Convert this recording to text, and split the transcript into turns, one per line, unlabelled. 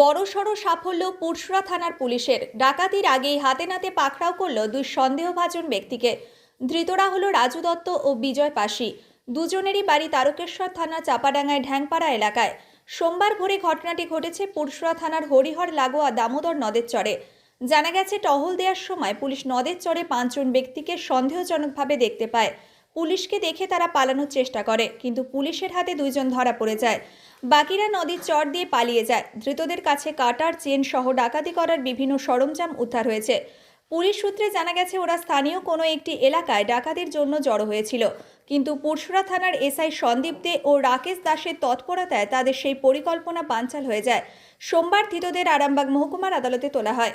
বড়সড় সাফল্য পুরসুরা থানার পুলিশের। ডাকাতির আগেই হাতে নাতে পাকড়াও করল দুই সন্দেহভাজন ব্যক্তিকে। ধৃতরা হলো রাজু দত্ত ও বিজয় পাশি। দুজনেরই বাড়ি তারকেশ্বর থানা চাপাডাঙ্গায় ঢ্যাংপাড়া এলাকায়। সোমবার ভোরে ঘটনাটি ঘটেছে পুরসুরা থানার হরিহর লাগোয়া দামোদর নদের চরে। জানা গেছে, টহল দেওয়ার সময় পুলিশ নদের চরে পাঁচজন ব্যক্তিকে সন্দেহজনকভাবে দেখতে পায়। পুলিশকে দেখে তারা পালানোর চেষ্টা করে, কিন্তু পুলিশের হাতে দুইজন ধরা পড়ে যায়। বাকিরা নদীর চর দিয়ে পালিয়ে যায়। ধৃতদের কাছে কাটার, চেন সহ ডাকাতি করার বিভিন্ন সরঞ্জাম উদ্ধার হয়েছে। পুলিশ সূত্রে জানা গেছে, ওরা স্থানীয় কোনো একটি এলাকায় ডাকাতির জন্য জড়ো হয়েছিল। কিন্তু পুরসুরা থানার এসআই সন্দীপ দে ও রাকেশ দাসের তৎপরতায় তাদের সেই পরিকল্পনা বানচাল হয়ে যায়। সোমবার ধৃতদের আরামবাগ মহকুমার আদালতে তোলা হয়।